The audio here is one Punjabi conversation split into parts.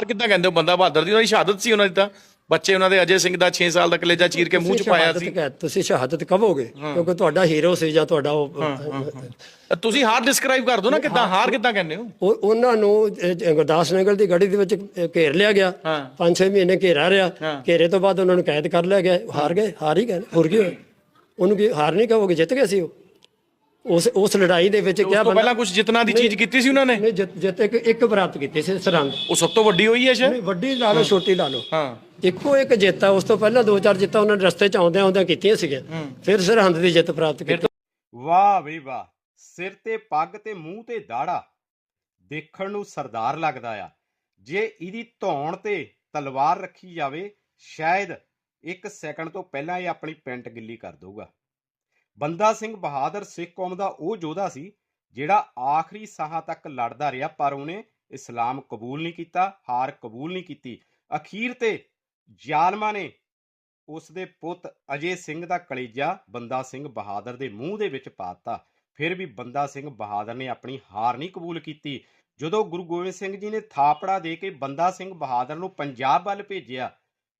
ਹਾਰ ਕਿੱਦਾਂ ਕਹਿੰਦੇ ਹੋ ਬੰਦਾ ਬਹਾਦਰ ਦੀ ਉਹਨਾਂ ਦੀ ਸ਼ਹਾਦਤ ਸੀ ਉਹਨਾਂ ਦੀ ਤਾਂ। ਬੱਚੇ ਉਹਨਾਂ ਦੇ ਅਜੇ ਸਿੰਘ ਦਾ 6 ਸਾਲ ਦਾ ਕਲੇਜਾ ਚੀਰ ਕੇ ਮੂੰਹ ਚ ਪਾਇਆ ਸੀ। ਤੁਸੀਂ ਸ਼ਹਾਦਤ ਕਹੋਗੇ ਕਿਉਂਕਿ ਤੁਹਾਡਾ ਹੀਰੋ ਸੀ ਜਾਂ ਤੁਹਾਡਾ ਉਹ ਤੁਸੀਂ ਹਾਰ ਡਿਸਕ੍ਰਾਈਬ ਕਰ ਦਿਓ ਨਾ ਕਿੱਦਾਂ ਹਾਰ ਕਿੱਦਾਂ ਕਹਿੰਦੇ ਹੋ? ਉਹ- ਉਹਨਾਂ ਨੂੰ ਗੁਰਦਾਸ ਨਗਰ ਦੀ ਗੜੀ ਦੇ ਵਿੱਚ ਘੇਰ ਲਿਆ ਗਿਆ। ਹਾਂ। 5-6 ਮਹੀਨੇ ਘੇਰਾ ਰਿਹਾ। ਘੇਰੇ ਤੋਂ ਬਾਅਦ ਉਹਨਾਂ ਨੂੰ ਕੈਦ ਕਰ ਲਿਆ ਗਿਆ। ਹਾਰ ਗਏ ਹਾਰ ਹੀ ਗਏ ਹੋਰ ਕੀ ਹੋਇਆ? ਉਹਨੂੰ ਕੀ ਹਾਰ ਨਹੀਂ ਕਹੋਗੇ ਜਿੱਤ ਗਏ ਸੀ ਉਹ? ਉਸ ਉਸ ਲੜਾਈ ਦੇ ਵਿੱਚ ਕਿਆ ਤੋਂ ਬੰਦਾ ਪਹਿਲਾਂ ਕੁਝ ਜਿੱਤਣਾ ਦੀ ਚੀਜ਼ ਕੀਤੀ ਸੀ ਉਹਨਾਂ ਨੇ? ਨਹੀਂ ਜਿੱਤ ਜਿੱਤ ਇੱਕ ਇੱਕ ਬਰਾਤ ਕੀਤੀ ਸੀ ਸਰਹੰਦ। ਉਹ ਸਭ ਤੋਂ ਵੱਡੀ ਹੋਈ ਹੈ ਸ਼ਾਇਦ? ਨਹੀਂ, ਵੱਡੀ ਲਾ ਲਓ ਛੋਟੀ ਲਾ ਲਓ। ਹਾਂ। ਇੱਕੋ ਇੱਕ ਜਿੱਤ ਆ ਉਸ ਤੋਂ ਪਹਿਲਾਂ ਦੋ ਚਾਰ ਜਿੱਤਾਂ ਉਹਨਾਂ ਨੇ ਰਸਤੇ ਚ ਆਉਂਦਿਆਂ ਆਉਂਦਿਆਂ ਕੀਤੀਆਂ ਸੀਗੀਆਂ। ਫਿਰ ਸਰਹੰਦ ਦੀ ਜਿੱਤ ਪ੍ਰਾਪਤ ਕੀਤੀ। ਵਾਹ ਵੀ ਵਾਹ। ਸਿਰ ਤੇ ਪੱਗ ਤੇ ਮੂੰਹ ਤੇ ਦਾੜਾ। ਦੇਖਣ ਨੂੰ ਸਰਦਾਰ ਲੱਗਦਾ ਆ। ਜੇ ਇਹਦੀ ਧੌਣ ਤੇ ਤਲਵਾਰ ਰੱਖੀ ਜਾਵੇ ਸ਼ਾਇਦ ਇੱਕ ਸੈਕਿੰਡ ਤੋਂ ਪਹਿਲਾਂ ਇਹ ਆਪਣੀ ਪੈਂਟ ਗਿੱਲੀ ਕਰ ਦਊਗਾ। ਬੰਦਾ ਸਿੰਘ ਬਹਾਦਰ ਸਿੱਖ ਕੌਮ ਦਾ ਉਹ ਯੋਧਾ ਸੀ ਜਿਹੜਾ ਆਖਰੀ ਸਾਹਾਂ ਤੱਕ ਲੜਦਾ ਰਿਹਾ ਪਰ ਉਹਨੇ ਇਸਲਾਮ ਕਬੂਲ ਨਹੀਂ ਕੀਤਾ, ਹਾਰ ਕਬੂਲ ਨਹੀਂ ਕੀਤੀ। ਅਖੀਰ ਤੇ ਜ਼ਾਲਮਾਂ ਨੇ ਉਸ ਦੇ ਪੁੱਤ ਅਜੇ ਸਿੰਘ ਦਾ ਕਲੇਜਾ ਬੰਦਾ ਸਿੰਘ ਬਹਾਦਰ ਦੇ ਮੂੰਹ ਦੇ ਵਿੱਚ ਪਾਤਾ ਫਿਰ ਵੀ ਬੰਦਾ ਸਿੰਘ ਬਹਾਦਰ ਨੇ ਆਪਣੀ ਹਾਰ ਨਹੀਂ ਕਬੂਲ ਕੀਤੀ। ਜਦੋਂ ਗੁਰੂ ਗੋਬਿੰਦ ਸਿੰਘ ਜੀ ਨੇ ਥਾਪੜਾ ਦੇ ਕੇ ਬੰਦਾ ਸਿੰਘ ਬਹਾਦਰ ਨੂੰ ਪੰਜਾਬ ਵੱਲ ਭੇਜਿਆ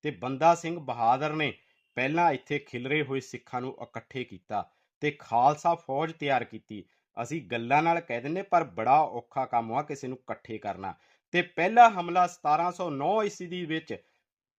ਤੇ ਬੰਦਾ ਸਿੰਘ ਬਹਾਦਰ ਨੇ ਪਹਿਲਾਂ ਇੱਥੇ ਖਿਲਰੇ ਹੋਏ ਸਿੱਖਾਂ ਨੂੰ ਇਕੱਠੇ ਕੀਤਾ ਤੇ ਖਾਲਸਾ ਫੌਜ ਤਿਆਰ ਕੀਤੀ। ਅਸੀਂ ਗੱਲਾਂ ਨਾਲ ਕਹਿ ਦਿੰਨੇ ਪਰ ਬੜਾ ਔਖਾ ਕੰਮ ਆ ਕਿਸੇ ਨੂੰ ਇਕੱਠੇ ਕਰਨਾ। ਤੇ ਪਹਿਲਾ ਹਮਲਾ 1709 ਈਸਵੀ ਵਿੱਚ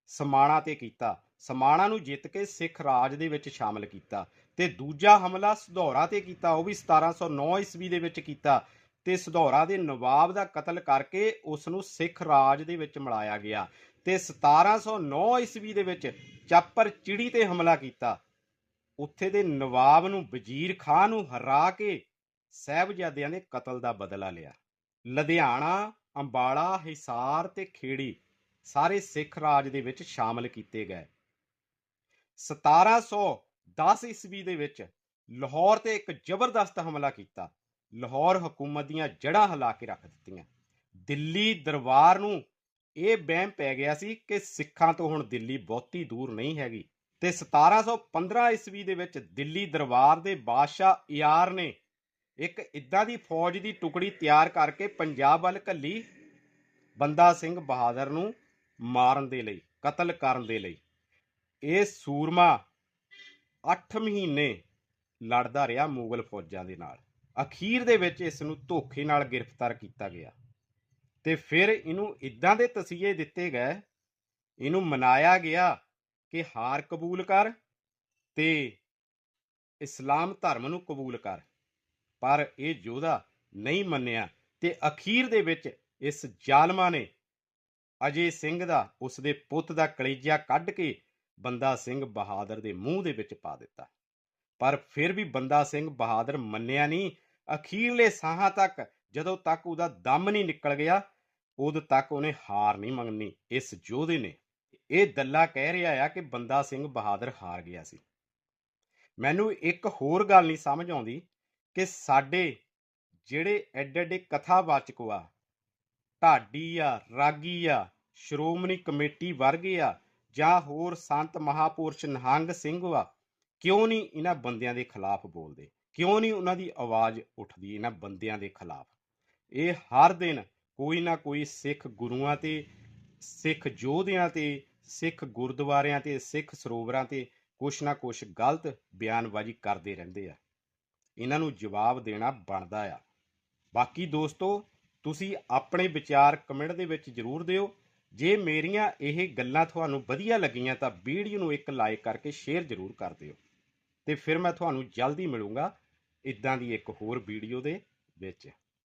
ਸਮਾਣਾ ਤੇ ਕੀਤਾ। ਸਮਾਣਾ ਨੂੰ ਜਿੱਤ ਕੇ ਸਿੱਖ ਰਾਜ ਦੇ ਵਿੱਚ ਸ਼ਾਮਲ ਕੀਤਾ। ਤੇ ਦੂਜਾ ਹਮਲਾ ਸਧੌਰਾ ਤੇ ਕੀਤਾ, ਉਹ ਵੀ 1709 ਈਸਵੀ ਦੇ ਵਿੱਚ ਕੀਤਾ। ਤੇ ਸਧੌਰਾ ਦੇ ਨਵਾਬ ਦਾ ਕਤਲ ਕਰਕੇ ਉਸ ਨੂੰ ਸਿੱਖ ਰਾਜ ਦੇ ਵਿੱਚ ਮਿਲਾਇਆ ਗਿਆ। ਤੇ 1709 ਈਸਵੀ ਦੇ ਵਿੱਚ ਚਾਪਰ ਚਿੜੀ ਤੇ ਹਮਲਾ ਕੀਤਾ। ਉੱਥੇ ਦੇ ਨਵਾਬ ਨੂੰ ਵਜ਼ੀਰ ਖਾਨ ਨੂੰ ਹਰਾ ਕੇ ਸਹਿਬਜ਼ਾਦਿਆਂ ਦੇ ਕਤਲ ਦਾ ਬਦਲਾ ਲਿਆ। ਲੁਧਿਆਣਾ, ਅੰਬਾਲਾ, ਹਿਸਾਰ ਤੇ ਖੇੜੀ ਸਾਰੇ ਸਿੱਖ ਰਾਜ ਦੇ ਵਿੱਚ ਸ਼ਾਮਲ ਕੀਤੇ ਗਏ। 1710 ਈਸਵੀ ਦੇ ਵਿੱਚ ਲਾਹੌਰ ਤੇ ਇੱਕ ਜ਼ਬਰਦਸਤ ਹਮਲਾ ਕੀਤਾ। ਲਾਹੌਰ ਹਕੂਮਤ ਦੀਆਂ ਜੜ੍ਹਾਂ ਹਿਲਾ ਕੇ ਰੱਖ ਦਿੱਤੀਆਂ। ਦਿੱਲੀ ਦਰਬਾਰ ਨੂੰ ਇਹ ਵਹਿਮ ਪੈ ਗਿਆ ਸੀ ਕਿ ਸਿੱਖਾਂ ਤੋਂ ਹੁਣ ਦਿੱਲੀ ਬਹੁਤੀ ਦੂਰ ਨਹੀਂ ਹੈਗੀ। ਤੇ 1715 ਈਸਵੀ ਦੇ ਵਿੱਚ ਦਿੱਲੀ ਦਰਬਾਰ ਦੇ ਬਾਦਸ਼ਾਹ ਇਆਰ ਨੇ ਇੱਕ ਇਦਾਂ ਦੀ ਫੌਜ ਦੀ ਟੁਕੜੀ ਤਿਆਰ ਕਰਕੇ ਪੰਜਾਬ ਵੱਲ ਘੱਲੀ ਬੰਦਾ ਸਿੰਘ ਬਹਾਦਰ ਨੂੰ ਮਾਰਨ ਦੇ ਲਈ, ਕਤਲ ਕਰਨ ਦੇ ਲਈ। ਇਹ ਸੂਰਮਾ 8 ਮਹੀਨੇ ਲੜਦਾ ਰਿਹਾ ਮੁਗਲ ਫੌਜਾਂ ਦੇ ਨਾਲ। ਅਖੀਰ ਦੇ ਵਿੱਚ ਇਸ ਨੂੰ ਧੋਖੇ ਨਾਲ ਗ੍ਰਿਫਤਾਰ ਕੀਤਾ ਗਿਆ। ਤੇ ਫਿਰ ਇਹਨੂੰ ਇਦਾਂ ਦੇ ਤਸੀਹੇ ਦਿੱਤੇ ਗਏ, ਇਹਨੂੰ ਮਨਾਇਆ ਗਿਆ ਕਿ ਹਾਰ ਕਬੂਲ ਕਰ ਤੇ ਇਸਲਾਮ ਧਰਮ ਨੂੰ ਕਬੂਲ ਕਰ। ਪਰ ਇਹ ਯੋਧਾ ਨਹੀਂ ਮੰਨਿਆ ਤੇ ਅਖੀਰ ਦੇ ਵਿੱਚ ਇਸ ਜ਼ਾਲਮਾਂ ਨੇ ਅਜੇ ਸਿੰਘ ਦਾ ਉਸ ਦੇ ਪੁੱਤ ਦਾ ਕਲੇਜਾ ਕੱਢ ਕੇ ਬੰਦਾ ਸਿੰਘ ਬਹਾਦਰ ਦੇ ਮੂੰਹ ਦੇ ਵਿੱਚ ਪਾ ਦਿੱਤਾ। ਪਰ ਫਿਰ ਵੀ ਬੰਦਾ ਸਿੰਘ ਬਹਾਦਰ ਮੰਨਿਆ ਨਹੀਂ। ਅਖੀਰਲੇ ਸਾਹਾਂ ਤੱਕ ਜਦੋਂ ਤੱਕ ਉਹਦਾ ਦਮ ਨਹੀਂ ਨਿਕਲ ਗਿਆ ਉਦ ਤੱਕ ਉਹਨੇ ਹਾਰ ਨਹੀਂ ਮੰਗਣੀ ਇਸ ਯੋਧੇ ਨੇ। ਇਹ ਦੱਲਾ ਕਹਿ ਰਿਹਾ ਆ ਕਿ ਬੰਦਾ ਸਿੰਘ ਬਹਾਦਰ ਹਾਰ ਗਿਆ ਸੀ। ਮੈਨੂੰ ਇੱਕ ਹੋਰ ਗੱਲ ਨਹੀਂ ਸਮਝ ਆਉਂਦੀ ਕਿ ਸਾਡੇ ਜਿਹੜੇ ਐਡੇ ਐਡੇ ਕਥਾਵਾਚਕ ਆ, ਢਾਡੀ ਆ, ਰਾਗੀ ਆ, ਸ਼੍ਰੋਮਣੀ ਕਮੇਟੀ ਵਰਗੇ ਆ, ਜਾਂ ਹੋਰ ਸੰਤ ਮਹਾਪੁਰਸ਼ ਨਿਹੰਗ ਸਿੰਘ ਆ, ਕਿਉਂ ਨਹੀਂ ਇਹਨਾਂ ਬੰਦਿਆਂ ਦੇ ਖਿਲਾਫ ਬੋਲਦੇ? ਕਿਉਂ ਨਹੀਂ ਉਹਨਾਂ ਦੀ ਆਵਾਜ਼ ਉੱਠਦੀ ਇਹਨਾਂ ਬੰਦਿਆਂ ਦੇ ਖਿਲਾਫ? ਇਹ ਹਰ ਦਿਨ ਕੋਈ ਨਾ ਕੋਈ ਸਿੱਖ ਗੁਰੂਆਂ ਤੇ, ਸਿੱਖ ਯੋਧਿਆਂ ਤੇ, ਸਿੱਖ ਗੁਰਦੁਆਰਿਆਂ ਤੇ, ਸਿੱਖ ਸਰੋਵਰਾਂ ਤੇ ਕੁਛ ਨਾ ਕੁਛ ਗਲਤ ਬਿਆਨਬਾਜ਼ੀ ਕਰਦੇ ਰਹਿੰਦੇ ਆ। ਇਹਨਾਂ ਨੂੰ ਜਵਾਬ ਦੇਣਾ ਬਣਦਾ ਆ। ਬਾਕੀ ਦੋਸਤੋ, ਤੁਸੀਂ ਆਪਣੇ ਵਿਚਾਰ ਕਮੈਂਟ ਦੇ ਵਿੱਚ ਜਰੂਰ ਦਿਓ। ਜੇ ਮੇਰੀਆਂ ਇਹ ਗੱਲਾਂ ਤੁਹਾਨੂੰ ਵਧੀਆ ਲੱਗੀਆਂ ਤਾਂ ਵੀਡੀਓ ਨੂੰ ਇੱਕ ਲਾਈਕ ਕਰਕੇ ਸ਼ੇਅਰ ਜਰੂਰ ਕਰ ਦਿਓ। ਤੇ ਫਿਰ ਮੈਂ ਤੁਹਾਨੂੰ ਜਲਦੀ ਮਿਲੂੰਗਾ ਇਦਾਂ ਦੀ ਇੱਕ ਹੋਰ ਵੀਡੀਓ ਦੇ ਵਿੱਚ।